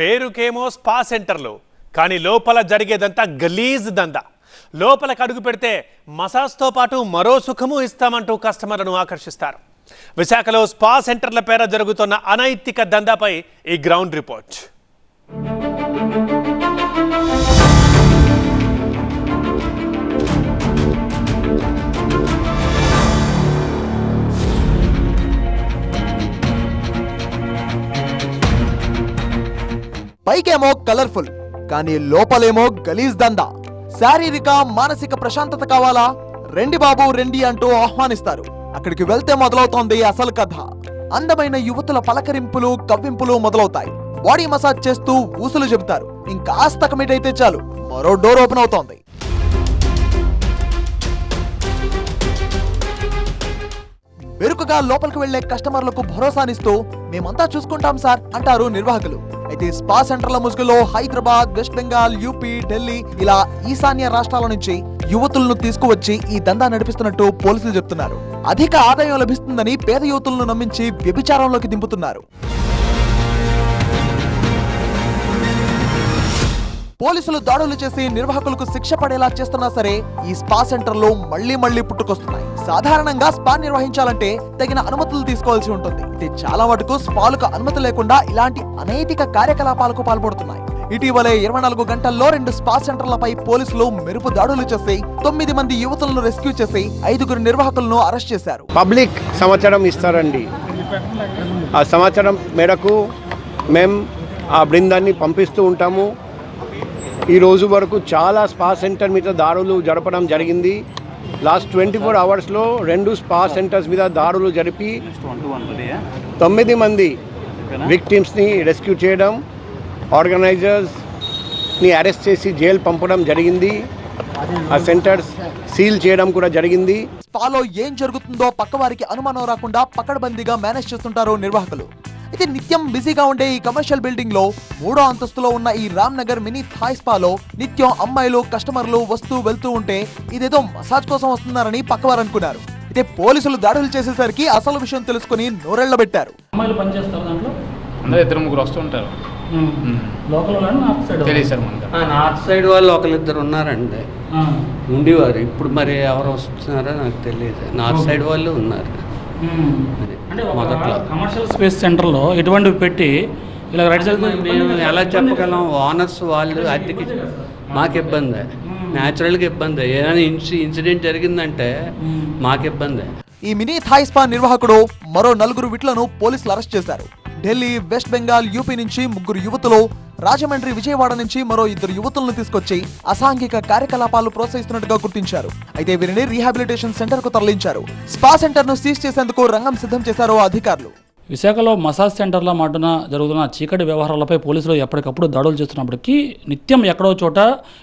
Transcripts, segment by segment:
పేరుకేమో spa సెంటర్లు కానీ లోపల జరిగేదంతా గలీజ్ దందా. లోపలికి అడుగు పెడితే మసాజ్తో పాటు మరో సుఖము ఇస్తామంటూ కస్టమర్లను ఆకర్షిస్తారు. విశాఖలో స్పా సెంటర్ల పేర జరుగుతున్న అనైతిక దందాపై ఈ గ్రౌండ్ రిపోర్ట్. పైకేమో కలర్ఫుల్ కానీ లోపలేమో గలీజ్ దందా. శారీరక మానసిక ప్రశాంతత కావాలా? రెండి బాబు రెండి అంటూ ఆహ్వానిస్తారు. అక్కడికి వెళ్తే మొదలవుతోంది అసలు కథ. అందమైన యువతుల పలకరింపులు కవ్వింపులు మొదలవుతాయి. బాడీ మసాజ్ చేస్తూ ఊసులు చెబుతారు. ఇంకాస్త కమిట్ అయితే చాలు. మరో డోర్ ఓపెన్ అవుతోంది. బెరుకుగా లోపలికి వెళ్ళే కస్టమర్లకు భరోసానిస్తూ మేమంతా చూసుకుంటాం సార్ అంటారు నిర్వాహకులు. అయితే స్పా సెంటర్ల ముసుగులో హైదరాబాద్ వెస్ట్ బెంగాల్ యూపీ ఢిల్లీ ఇలా ఈశాన్య రాష్ట్రాల నుంచి యువతులను తీసుకువచ్చి ఈ దందా నడిపిస్తున్నట్టు పోలీసులు చెప్తున్నారు. అధిక ఆదాయం లభిస్తుందని పేద యువతులను నమ్మించి వ్యభిచారంలోకి దింపుతున్నారు. పోలీసులు దాడులు చేసి నిర్వాహకులకు శిక్ష పడేలా చేస్తున్నా సరే ఈ స్పా సెంటర్లు మళ్ళీ మళ్ళీ పుట్టుకొస్తున్నాయి. సాధారణంగా స్పా నిర్వహించాలంటే తగిన అనుమతులు తీసుకోవాల్సి ఉంటుంది. ఇది చాలా మటుకు స్పాలకు అనుమతి లేకుండా ఇలాంటి అనైతిక కార్యకలాపాలకు పాల్పడుతున్నాయి. ఇటీవలే ఇరవై నాలుగు గంటల్లో రెండు స్పా సెంటర్లపై పోలీసులు మెరుపు దాడులు చేసి తొమ్మిది మంది యువతులను రెస్క్యూ చేసి ఐదుగురు నిర్వాహకులను అరెస్ట్ చేశారు. పబ్లిక్ సమాచారం ఇస్తారండి. ఆ సమాచారం మేరకు మేము ఆ బృందాన్ని పంపిస్తూ ఉంటాము. ఈ రోజు వరకు చాలా స్పా సెంటర్ మీద దాడులు జరపడం జరిగింది. లాస్ట్ ట్వంటీ ఫోర్ అవర్స్లో రెండు స్పా సెంటర్స్ మీద దాడులు జరిపి తొమ్మిది మంది విక్టిమ్స్ని రెస్క్యూ చేయడం ఆర్గనైజర్స్ని అరెస్ట్ చేసి జైలు పంపడం జరిగింది. ఆ సెంటర్స్ సీల్ చేయడం కూడా జరిగింది. స్పాలో ఏం జరుగుతుందో పక్కవారికి అనుమానం రాకుండా పకడ్బందీగా మేనేజ్ చేస్తుంటారు నిర్వాహకులు. అయితే నిత్యం బిజీగా ఉండే ఈ కమర్షియల్ బిల్డింగ్లో మూడో అంతస్తులో ఉన్న ఈ రామ్ నగర్ మినీ థాయ్ స్పాలో నిత్యం అమ్మాయిలు కస్టమర్లు వస్తూ వెళ్తూ ఉంటే ఇదేదో మసాజ్ కోసం వస్తున్నారని పక్కవారు అనుకున్నారు. అయితే పోలీసులు దాడులు చేసేసరికి అసలు విషయం తెలుసుకుని నోరెళ్ళబెట్టారు అమ్మాయిలు పనిచేస్తారు దాంట్లో? అందరూ ఇద్దరు ముగ్గురు వస్తూ ఉంటారు. లోకల్ వాళ్ళని నార్త్ సైడ్ తెలియదు సార్ మనకు. ఆ, నార్త్ సైడ్ వాళ్ళు ఒకరిద్దరు ఉన్నారండి. ఉండేవారు. ఇప్పుడు మరి ఎవరు వస్తున్నారో నాకు తెలియదు. నార్త్ సైడ్ వాళ్ళు ఉన్నారు. కమర్షియల్ స్పేస్ సెంటర్లో ఇటువంటివి పెట్టి ఇలా రైట్ సైడ్ మేము ఎలా చెప్పగలం? ఓనర్స్ వాళ్ళు అద్దెకి మాకు ఇబ్బంది. న్యాచురల్గా ఇబ్బంది. ఏదైనా ఇన్సి ఇన్సిడెంట్ జరిగిందంటే మాకు ఇబ్బంది. ఈ మినీ థాయ్ స్పా నిర్వాహకుడు మరో నలుగురు విట్లను పోలీసులు అరెస్ట్ చేశారు. ఢిల్లీ వెస్ట్ బెంగాల్ యూపీ నుంచి ముగ్గురు యువతులు రాజమండ్రి విజయవాడ నుంచి మరో ఇద్దరు యువతులను తీసుకొచ్చి అసాంఘిక కార్యకలాపాలు ప్రోత్సహిస్తున్నట్టుగా గుర్తించారు. అయితే వీరిని రీహాబిలిటేషన్ సెంటర్కు తరలించారు. స్పా సెంటర్ను సీజ్ చేసేందుకు రంగం సిద్ధం చేశారు అధికారులు. విశాఖలో మసాజ్ సెంటర్ల మాటున జరుగుతున్న చీకటి వ్యవహారాలపై పోలీసులు ఎప్పటికప్పుడు దాడులు చేస్తున్నప్పటికీ నిత్యం ఎక్కడో చోట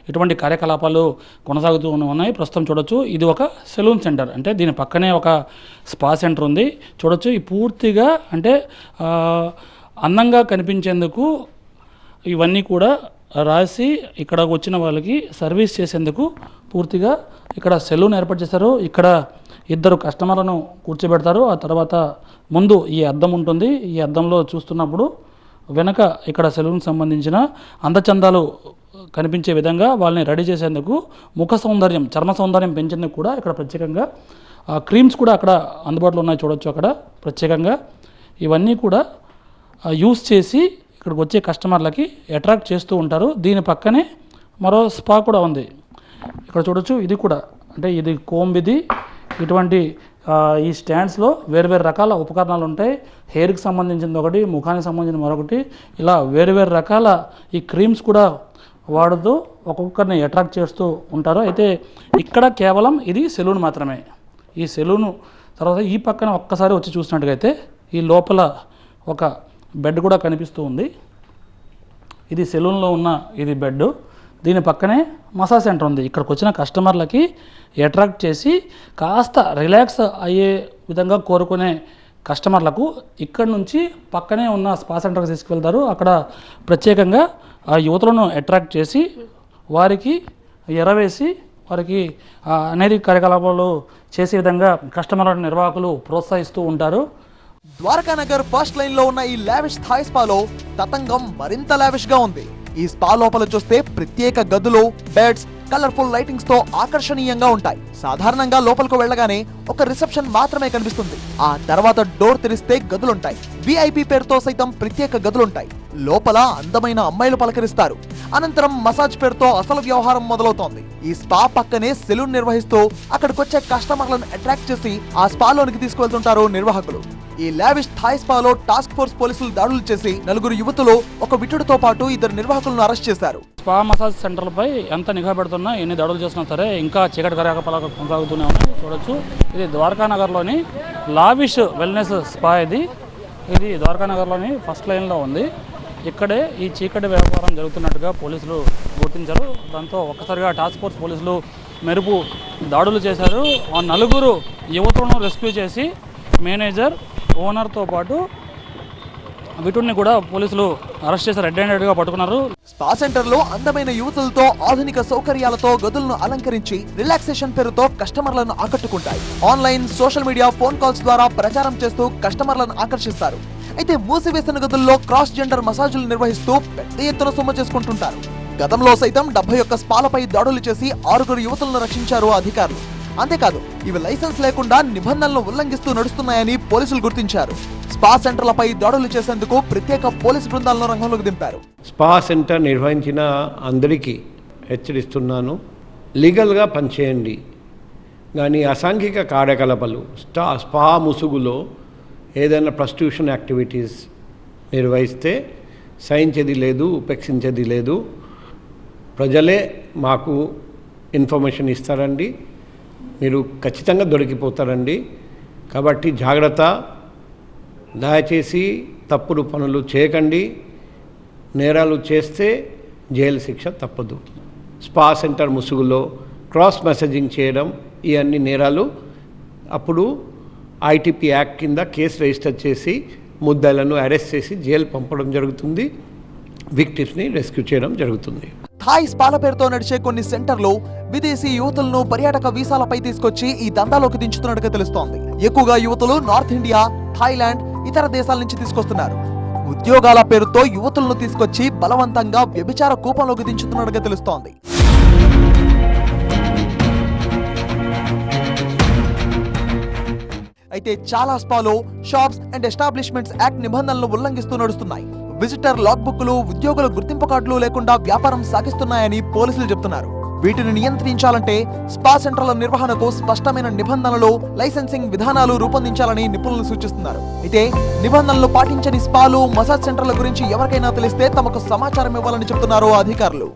ఇటువంటి కార్యకలాపాలు కొనసాగుతూ ఉన్నాయి. ప్రస్తుతం చూడొచ్చు ఇది ఒక సెలూన్ సెంటర్. అంటే దీని పక్కనే ఒక స్పా సెంటర్ ఉంది. చూడొచ్చు ఈ పూర్తిగా అంటే అందంగా కనిపించేందుకు ఇవన్నీ కూడా రాసి ఇక్కడ వచ్చిన వాళ్ళకి సర్వీస్ చేసేందుకు పూర్తిగా ఇక్కడ సెలూన్ ఏర్పాటు చేశారు. ఇక్కడ ఇద్దరు కస్టమర్లను కూర్చోబెడతారు. ఆ తర్వాత ముందు ఈ అద్దం ఉంటుంది. ఈ అద్దంలో చూస్తున్నప్పుడు వెనక ఇక్కడ సెలూన్కి సంబంధించిన అందచందాలు కనిపించే విధంగా వాళ్ళని రెడీ చేసేందుకు ముఖ సౌందర్యం చర్మ సౌందర్యం పెంచేందుకు కూడా ఇక్కడ ప్రత్యేకంగా ఆ, క్రీమ్స్ కూడా అక్కడ అందుబాటులో ఉన్నాయి చూడొచ్చు అక్కడ ప్రత్యేకంగా. ఇవన్నీ కూడా యూస్ చేసి ఇక్కడికి వచ్చే కస్టమర్లకి అట్రాక్ట్ చేస్తూ ఉంటారు. దీని పక్కనే మరో స్పా కూడా ఉంది. ఇక్కడ చూడొచ్చు ఇది కూడా. అంటే ఇది కోంబ్ ఇది ఇటువంటి ఈ స్టాండ్స్లో వేరు వేరు రకాల ఉపకరణాలు ఉంటాయి. హెయిర్కి సంబంధించింది ఒకటి ముఖానికి సంబంధించిన మరొకటి. ఇలా వేరు వేరు రకాల ఈ క్రీమ్స్ కూడా వాడుతూ ఒక్కొక్కరిని అట్రాక్ట్ చేస్తూ ఉంటారు. అయితే ఇక్కడ కేవలం ఇది సెలూన్ మాత్రమే. ఈ సెలూను తర్వాత ఈ పక్కన ఒక్కసారి వచ్చి చూసినట్టుగైతే ఈ లోపల ఒక బెడ్ కూడా కనిపిస్తూ ఉంది. ఇది సెలూన్లో ఉన్న ఇది బెడ్ దీని పక్కనే మసాజ్ సెంటర్ ఉంది. ఇక్కడికి వచ్చిన కస్టమర్లకి అట్రాక్ట్ చేసి కాస్త రిలాక్స్ అయ్యే విధంగా కోరుకునే కస్టమర్లకు ఇక్కడ నుంచి పక్కనే ఉన్న స్పా సెంటర్కి తీసుకువెళ్తారు. అక్కడ ప్రత్యేకంగా ఆ యువతులను అట్రాక్ట్ చేసి వారికి ఎరవేసి వారికి అనేక అనేది కార్యకలాపాలు చేసే విధంగా కస్టమర్ల నిర్వాహకులు ప్రోత్సహిస్తూ ఉంటారు. ద్వారకానగర్ ఫస్ట్ లైన్లో ఉన్న ఈ లావిష్ థాయ్ స్పాలో తతంగం మరింత లావిష్గా ఉంది. ఈ స్పా లోపల చూస్తే ప్రత్యేక గదులు బెడ్స్ కలర్ఫుల్ లైటింగ్స్తో ఆకర్షణీయంగా ఉంటాయి. సాధారణంగా లోపలకు వెళ్ళగానే ఒక రిసెప్షన్ మాత్రమే కనిపిస్తుంది. ఆ తర్వాత డోర్ తెరిస్తే గదులుంటాయి. విఐపి పేరుతో సైతం ప్రత్యేక గదులుంటాయి. లోపల అందమైన అమ్మాయిలు పలకరిస్తారు. అనంతరం మసాజ్ పేరుతో అసలు వ్యవహారం మొదలవుతోంది. ఈ స్పా పక్కనే సెలూన్ నిర్వహిస్తూ అక్కడికొచ్చే కస్టమర్లను అట్రాక్ట్ చేసి ఆ స్పాలోనికి తీసుకువెళ్తుంటారు నిర్వాహకులు. ఈ లావిష్ థాయ్ స్పాలో టాస్క్ ఫోర్స్ పోలీసులు దాడులు చేసి నలుగురు యువతులు ఒక విటుడితో పాటు ఇద్దరు నిర్వాహకులను అరెస్ట్ చేశారు. స్పా మసాజ్ సెంటర్లపై ఎంత నిఘా పెడుతున్నా ఎన్ని దాడులు చేసినా సరే ఇంకా చీకటి కార్యకలాపాలు కొనసాగుతూనే ఉన్నాయి. చూడొచ్చు. ఇది ద్వారకానగర్లోని లావిష్ వెల్నెస్ స్పా ఇది. ఇది ద్వారకానగర్లోని ఫస్ట్ లైన్లో ఉంది. ఇక్కడే ఈ చీకటి వ్యాపారం జరుగుతున్నట్టుగా పోలీసులు గుర్తించారు. దాంతో ఒక్కసారిగా టాస్క్ ఫోర్స్ పోలీసులు మెరుపు దాడులు చేశారు. ఆ నలుగురు యువతులను రెస్క్యూ చేసి మేనేజర్ ఓనర్తో పాటు వీటిని కూడా పోలీసులు అరెస్ట్ చేసి రెడ్ హ్యాండెడ్గా పట్టుకున్నారు. స్పా సెంటర్లో అందమైన యువతులతో ఆధునిక సౌకర్యాలతో గదులను అలంకరించి రిలాక్సేషన్ పేరుతో కస్టమర్లను ఆకట్టుకుంటాయి. Online social media phone calls ద్వారా ప్రచారం చేస్తూ కస్టమర్లను ఆకర్షిస్తారు. అయితే మూసివేసిన గదుల్లో క్రాస్ జెండర్ మసాజులు నిర్వహిస్తూ పెద్ద ఎత్తున సొమ్ము చేసుకుంటుంటారు. గతంలో సైతం డెబ్బై ఒక్క స్పాలపై దాడులు చేసి ఆరుగురు యువతులను రక్షించారు అధికారులు. అంతేకాదు ఇవి లైసెన్స్ లేకుండా నిబంధనలను ఉల్లంఘిస్తూ నడుస్తున్నాయని పోలీసులు గుర్తించారు. స్పా సెంటర్లపై దాడులు చేసేందుకు ప్రత్యేక పోలీసు బృందాలను రంగంలోకి దింపారు. స్పా సెంటర్ నిర్వహించిన అందరికీ హెచ్చరిస్తున్నాను. లీగల్గా పనిచేయండి. కానీ అసాంఘిక కార్యకలాపాలు స్టా స్పా ముసుగులో ఏదైనా ప్రస్టిట్యూషన్ యాక్టివిటీస్ నిర్వహిస్తే సహించేది లేదు ఉపేక్షించేది లేదు. ప్రజలే మాకు ఇన్ఫర్మేషన్ ఇస్తారండి. మీరు ఖచ్చితంగా దొరికిపోతారండి. కాబట్టి జాగ్రత్త. దయచేసి తప్పుడు పనులు చేయకండి. నేరాలు చేస్తే జైలు శిక్ష తప్పదు. స్పా సెంటర్ ముసుగులో క్రాస్ మెసేజింగ్ చేయడం ఇవన్నీ నేరాలు. అప్పుడు ఐటీపీ యాక్ట్ కింద కేసు రిజిస్టర్ చేసి ముద్దాయిలను అరెస్ట్ చేసి జైలు పంపడం జరుగుతుంది. విక్టిమ్స్ని రెస్క్యూ చేయడం జరుగుతుంది. థాయ్ స్పాల పేరుతో నడిచే కొన్ని సెంటర్లు విదేశీ యువతులను పర్యాటక వీసాలపై తీసుకొచ్చి ఈ దందాలోకి దించుతున్నట్టుగా తెలుస్తోంది. ఎక్కువగా యువతులు నార్త్ ఇండియా థాయిలాండ్ ఇతర దేశాల నుంచి తీసుకొస్తున్నారు. ఉద్యోగాల పేరుతో యువతులను తీసుకొచ్చి బలవంతంగా వ్యభిచార కూపంలోకి దించుతున్నట్టుగా తెలుస్తోంది. అయితే చాలా స్పాలో షాప్స్ అండ్ ఎస్టాబ్లిష్మెంట్స్ యాక్ట్ నిబంధనలను ఉల్లంఘిస్తూ నడుస్తున్నాయి. విజిటర్ లాగ్ బుక్లు ఉద్యోగుల గుర్తింపు కార్డులు లేకుండా వ్యాపారం సాగిస్తున్నాయని పోలీసులు చెబుతున్నారు వీటిని నియంత్రించాలంటే స్పా సెంటర్ల నిర్వహణకు స్పష్టమైన నిబంధనలు లైసెన్సింగ్ విధానాలు రూపొందించాలని నిపుణులు సూచిస్తున్నారు. అయితే నిబంధనలు పాటించని స్పాలు మసాజ్ సెంటర్ల గురించి ఎవరికైనా తెలిస్తే తమకు సమాచారం ఇవ్వాలని చెబుతున్నారు అధికారులు.